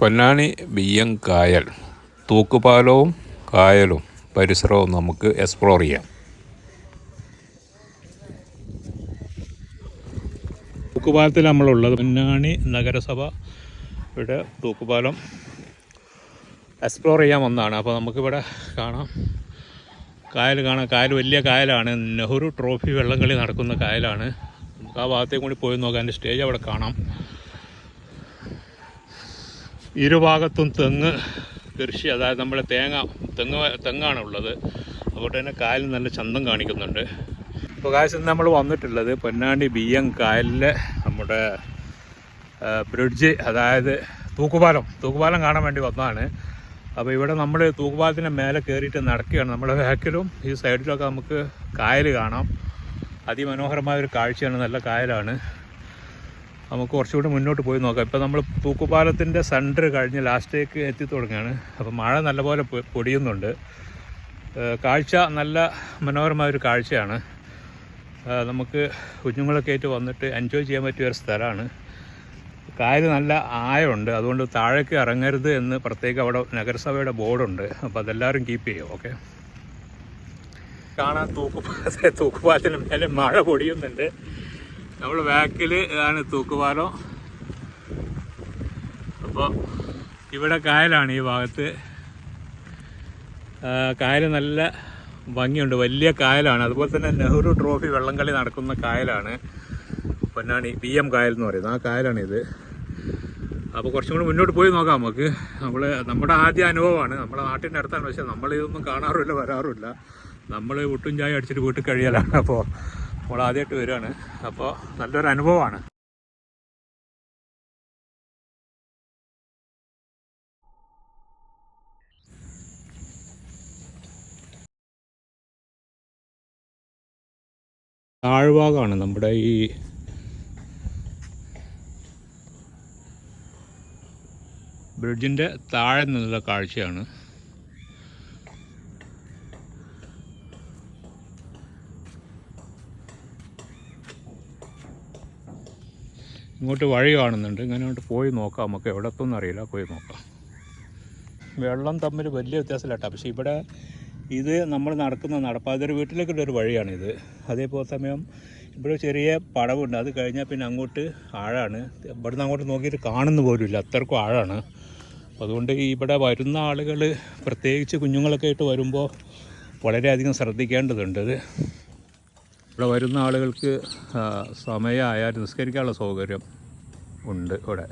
പൊന്നാനി ബിയ്യം കായൽ. തൂക്കുപാലവും കായലും പരിസരവും നമുക്ക് എക്സ്പ്ലോർ ചെയ്യാം. തൂക്കുപാലത്തിൽ നമ്മളുള്ളത് നഗരസഭ ഇവിടെ തൂക്കുപാലം എക്സ്പ്ലോർ ചെയ്യാൻ വന്നതാണ്. അപ്പോൾ നമുക്കിവിടെ കാണാം. കായൽ കാണാം. കായൽ വലിയ കായലാണ്. നെഹ്റു ട്രോഫി വെള്ളംകളി നടക്കുന്ന കായലാണ്. നമുക്ക് ആ ഭാഗത്തേക്ക് കൂടി പോയി നോക്കാം. എന്റെ സ്റ്റേജ് അവിടെ കാണാം. ഇരുഭാഗത്തും തെങ്ങ് കൃഷി അതായത് നമ്മുടെ തേങ്ങ തെങ്ങ് തെങ്ങാണ് ഉള്ളത് അതുകൊണ്ട് തന്നെ കായൽ നല്ല ചന്തം കാണിക്കുന്നുണ്ട്. ഇപ്പോൾ കാശ് നമ്മൾ വന്നിട്ടുള്ളത് പൊന്നാണ്ടി ബി എം കായലിലെ നമ്മുടെ ബ്രിഡ്ജ് അതായത് തൂക്കുപാലം. തൂക്കുപാലം കാണാൻ വേണ്ടി വന്നതാണ്. അപ്പോൾ ഇവിടെ നമ്മൾ തൂക്കുപാലത്തിന്റെ മേലെ കയറിയിട്ട് നടക്കുകയാണ്. നമ്മുടെ ബാക്കിലും ഈ സൈഡിലൊക്കെ നമുക്ക് കായൽ കാണാം. അതിമനോഹരമായ ഒരു കാഴ്ചയാണ്. നല്ല കായലാണ്. നമുക്ക് കുറച്ചുകൂടി മുന്നോട്ട് പോയി നോക്കാം. ഇപ്പോൾ നമ്മൾ തൂക്കുപാലത്തിന്റെ സെന്റർ കഴിഞ്ഞ് ലാസ്റ്റേക്ക് എത്തി തുടങ്ങുകയാണ്. അപ്പോൾ മഴ നല്ലപോലെ പൊടിയുന്നുണ്ട്. കാഴ്ച നല്ല മനോഹരമായ ഒരു കാഴ്ചയാണ്. നമുക്ക് കുഞ്ഞുങ്ങളൊക്കെ ആയിട്ട് വന്നിട്ട് എൻജോയ് ചെയ്യാൻ പറ്റിയ ഒരു സ്ഥലമാണ്. കായൽ നല്ല ആയമുണ്ട് അതുകൊണ്ട് താഴേക്ക് ഇറങ്ങരുത് എന്ന് പ്രത്യേകം അവിടെ നഗരസഭയുടെ ബോർഡുണ്ട്. അപ്പോൾ അതെല്ലാവരും കീപ്പ് ചെയ്യും ഓക്കെ കാണാൻ തൂക്കുപാലത്തെ തൂക്കുപാലത്തിന് മേലെ മഴ പൊടിയുന്നുണ്ട്. നമ്മൾ ബാക്കിൽ ആണ് തൂക്കുപാലം. അപ്പോൾ ഇവിടെ കായലാണ് ഈ ഭാഗത്ത്. കായൽ നല്ല ഭംഗിയുണ്ട്. വലിയ കായലാണ്. അതുപോലെ തന്നെ നെഹ്റു ട്രോഫി വള്ളംകളി നടക്കുന്ന കായലാണ്. പൊന്നാണി പി എം കായൽ എന്ന് പറയുന്നത്. ആ കായലാണിത് അപ്പോൾ കുറച്ചും കൂടി മുന്നോട്ട് പോയി നോക്കാം നമുക്ക്. നമ്മൾ നമ്മുടെ ആദ്യ അനുഭവമാണ്. നമ്മുടെ നാട്ടിന്റെ അടുത്താണ്. പക്ഷേ നമ്മൾ ഇതൊന്നും കാണാറുമില്ല വരാറുമില്ല നമ്മൾ ഒട്ടും ചായ അടിച്ചിട്ട് വീട്ടിൽ കഴിയലാണ്. അപ്പോൾ നമ്മൾ ആദ്യമായിട്ട് വരികയാണ്. അപ്പോൾ നല്ലൊരു അനുഭവമാണ്. താഴ്ഭാഗമാണ് നമ്മുടെ ഈ ബ്രിഡ്ജിന്റെ താഴെ നിന്നുള്ള കാഴ്ചയാണ്. ഇങ്ങോട്ട് വഴി കാണുന്നുണ്ട്. ഇങ്ങോട്ട് പോയി നോക്കാം. നമുക്ക് എവിടെ എത്തുമെന്ന് അറിയില്ല. പോയി നോക്കാം. വെള്ളം തമ്മിൽ വലിയ വ്യത്യാസമില്ല കേട്ടോ പക്ഷേ ഇവിടെ ഇത് നമ്മൾ നടക്കുന്ന നടപ്പാതൊരു വീട്ടിലേക്കുള്ള ഒരു വഴിയാണിത്. അതേപോലെ സമയം ഇവിടെ ചെറിയ പടവുണ്ട്. അത് കഴിഞ്ഞാൽ പിന്നെ അങ്ങോട്ട് ആഴാണ്. ഇവിടുന്ന് അങ്ങോട്ട് നോക്കിയിട്ട് കാണുന്ന പോലുമില്ല. അത്രക്കും ആഴാണ്. അതുകൊണ്ട് ഇവിടെ വരുന്ന ആളുകൾ പ്രത്യേകിച്ച് കുഞ്ഞുങ്ങളൊക്കെ ആയിട്ട് വരുമ്പോൾ വളരെയധികം ശ്രദ്ധിക്കേണ്ടതുണ്ട്. ഇവിടെ വരുന്ന ആളുകൾക്ക് സമയമായാൽ നിസ്കരിക്കാനുള്ള സൗകര്യം ഉണ്ട് ഇവിടെ.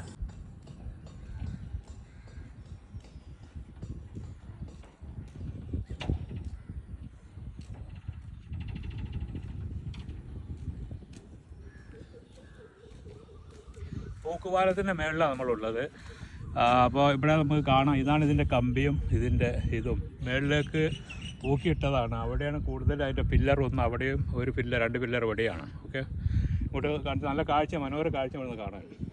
തൂക്കുപാലത്തിന്റെ മേളിലാണ് നമ്മളുള്ളത്. അപ്പോൾ ഇവിടെ നമുക്ക് കാണാം. ഇതാണ് ഇതിന്റെ കമ്പിയും ഇതിന്റെ ഇതും. മേളിലേക്ക് തൂക്കിയിട്ടതാണ്. അവിടെയാണ് കൂടുതൽ അതിന്റെ പില്ലർ ഒന്ന് അവിടെയും ഒരു പില്ലർ രണ്ട് പില്ലർ ഇവിടെയാണ്. ഓക്കെ? ഇങ്ങോട്ട് കാണിച്ച് നല്ല കാഴ്ച മനോഹര കാഴ്ച ഇവിടെ കാണാൻ.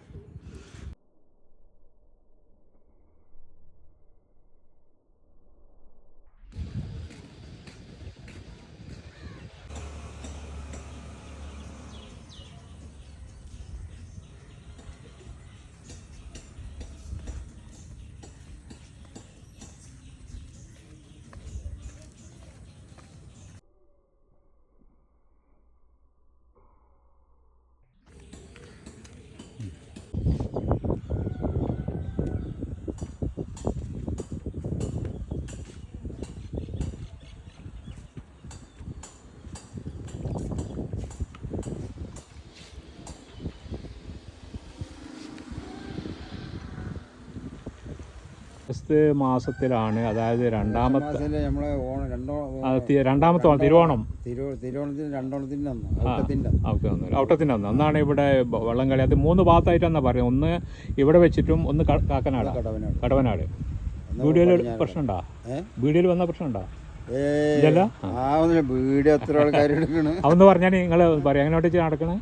ഓഗസ്റ്റ് മാസത്തിലാണ് അതായത് രണ്ടാമത്തെ രണ്ടാമത്തെ ഓണം, തിരുവോണം. അന്ന് ഔട്ടത്തിന്റെ അന്ന്. അന്നാണ് ഇവിടെ വള്ളംകളി വള്ളം കളി. അത് മൂന്ന് ഭാഗത്തായിട്ടാണ് പറയുന്നത്. ഒന്ന് ഇവിടെ വെച്ചിട്ടും ഒന്ന് കാക്കനാട്. കടവനാട്. വീടുകളിൽ പ്രശ്നമുണ്ടാ വീഡിയോയിൽ പ്രശ്നമുണ്ടോ? വീഡിയോയിൽ വന്ന പ്രശ്നമുണ്ടോ? വീട് എത്ര ആൾക്കാർ എടുക്കണ്? അതൊന്ന് പറഞ്ഞാൽ നിങ്ങൾ പറയാം. എങ്ങനെ ഒട്ടിച്ച് നടക്കണേ?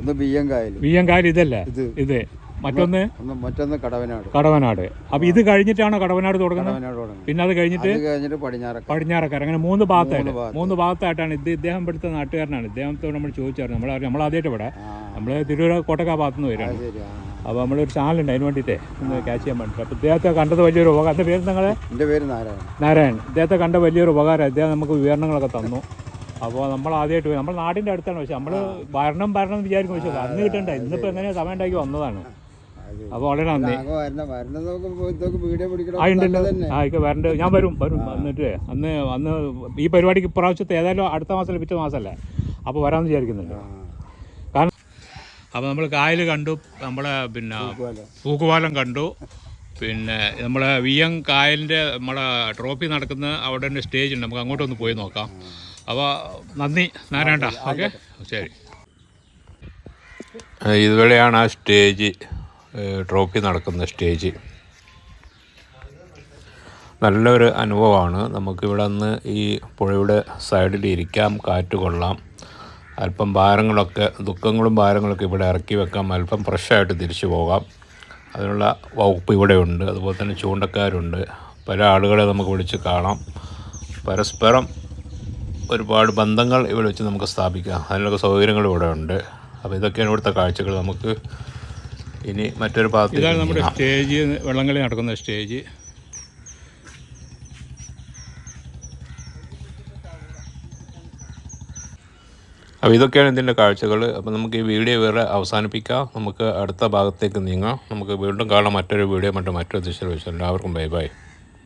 ഒന്ന് ബിയ്യം കായൽ ബിയ്യം കായൽ ഇതല്ലേ? ഇത്. ഇത്. മറ്റൊന്ന്? മറ്റൊന്ന് കടവനാട്. കടവനാട്. അപ്പൊ ഇത് കഴിഞ്ഞിട്ടാണോ കടവനാട് തുടങ്ങുന്നത്? പിന്നെ അത് കഴിഞ്ഞിട്ട്? കഴിഞ്ഞിട്ട് പടിഞ്ഞാറക്ക പടിഞ്ഞാറക്കര. അങ്ങനെ മൂന്ന് ഭാഗത്തായിട്ട്. മൂന്ന് ഭാഗത്തായിട്ടാണ് ഇത് ഇദ്ദേഹം ഇവിടുത്തെ നാട്ടുകാരനാണ്. ഇദ്ദേഹത്തോട് നമ്മൾ ചോദിച്ചായിരുന്നു. നമ്മൾ നമ്മൾ ആദ്യമായിട്ട് ഇവിടെ. നമ്മൾ നമ്മൾ തിരൂർ കോട്ടക്ക ഭാഗത്തു നിന്ന് ആ. അപ്പോൾ നമ്മളൊരു ചാനലുണ്ട് അതിന് വേണ്ടിയിട്ടേ ഒന്ന് ക്യാച്ച് ചെയ്യാൻ വേണ്ടിയിട്ട്. അപ്പോൾ ഇദ്ദേഹത്തെ കണ്ടത് വലിയൊരു ഉപകാരം. എന്റെ പേര് നിങ്ങളെ? എന്റെ പേര് നാരായണൻ. നാരായണൻ. ഇദ്ദേഹത്തെ കണ്ട വലിയൊരു ഉപകാരം. ഇദ്ദേഹം നമുക്ക് വിവരണങ്ങളൊക്കെ തന്നു. അപ്പോൾ നമ്മൾ ആദ്യമായിട്ട് പോയി നമ്മൾ നാടിന്റെ അടുത്താണ്. പക്ഷെ നമ്മൾ ഭരണം ഭരണം എന്ന് വിചാരിക്കും പക്ഷേ അന്ന് കിട്ടണ്ട. ഇന്നിപ്പോൾ എങ്ങനെയാണ് സമയം ഉണ്ടാക്കി വന്നതാണ്. അപ്പോൾ വളരെ നന്ദി. ആകെ വരണ്ട ഞാൻ വരും വരും വന്നിട്ട്. അന്ന് അന്ന് ഈ പരിപാടിക്ക് ഇപ്രാവശ്യത്തെ ഏതായാലും അടുത്ത മാസം പിറ്റേ മാസമല്ലേ അപ്പോൾ വരാമെന്ന് വിചാരിക്കുന്നുണ്ട്. കാരണം അപ്പോൾ നമ്മൾ കായൽ കണ്ടു നമ്മളെ പിന്നെ പൂക്കുപാലം കണ്ടു. പിന്നെ നമ്മളെ വി എം കായലിന്റെ നമ്മളെ ട്രോഫി നടക്കുന്ന അവിടെ തന്നെ സ്റ്റേജ് ഉണ്ട്. നമുക്ക് അങ്ങോട്ട് ഒന്ന് പോയി നോക്കാം. അപ്പോൾ നന്ദി. നാരായണ ഓക്കെ? ശരി. ഇതുവരെയാണ് ആ സ്റ്റേജ് ട്രോഫി നടക്കുന്ന സ്റ്റേജ്. നല്ലൊരു അനുഭവമാണ്. നമുക്കിവിടെ നിന്ന് ഈ പുഴയുടെ സൈഡിൽ ഇരിക്കാം കാറ്റ് കൊള്ളാം. അല്പം ഭാരങ്ങളൊക്കെ ദുഃഖങ്ങളും ഭാരങ്ങളൊക്കെ ഇവിടെ ഇറക്കി വെക്കാം. അല്പം ഫ്രഷായിട്ട് തിരിച്ചു പോകാം. അതിനുള്ള വകുപ്പ് ഇവിടെയുണ്ട് അതുപോലെ തന്നെ ചൂണ്ടക്കാരുണ്ട്. പല ആളുകളെ നമുക്ക് വിളിച്ച് കാണാം. പരസ്പരം ഒരുപാട് ബന്ധങ്ങൾ ഇവിടെ വെച്ച് നമുക്ക് സ്ഥാപിക്കാം. അതിനുള്ള സൗകര്യങ്ങൾ ഇവിടെ ഉണ്ട്. അപ്പോൾ ഇതൊക്കെയാണ് ഇവിടുത്തെ കാഴ്ചകൾ. നമുക്ക് ഇനി മറ്റൊരു ഭാഗത്ത് ഇതാണ് നമ്മുടെ സ്റ്റേജ് വെള്ളംകളി നടക്കുന്ന സ്റ്റേജ്. അപ്പോൾ ഇതൊക്കെയാണ് ഇതിന്റെ കാഴ്ചകൾ. അപ്പോൾ നമുക്ക് ഈ വീഡിയോ വേറെ അവസാനിപ്പിക്കാം. നമുക്ക് അടുത്ത ഭാഗത്തേക്ക് നീങ്ങാം. നമുക്ക് വീണ്ടും കാണാം മറ്റൊരു വീഡിയോ മറ്റു മറ്റൊരു ദിശയിൽ വെച്ചാൽ എല്ലാവർക്കും ബൈ ബൈ.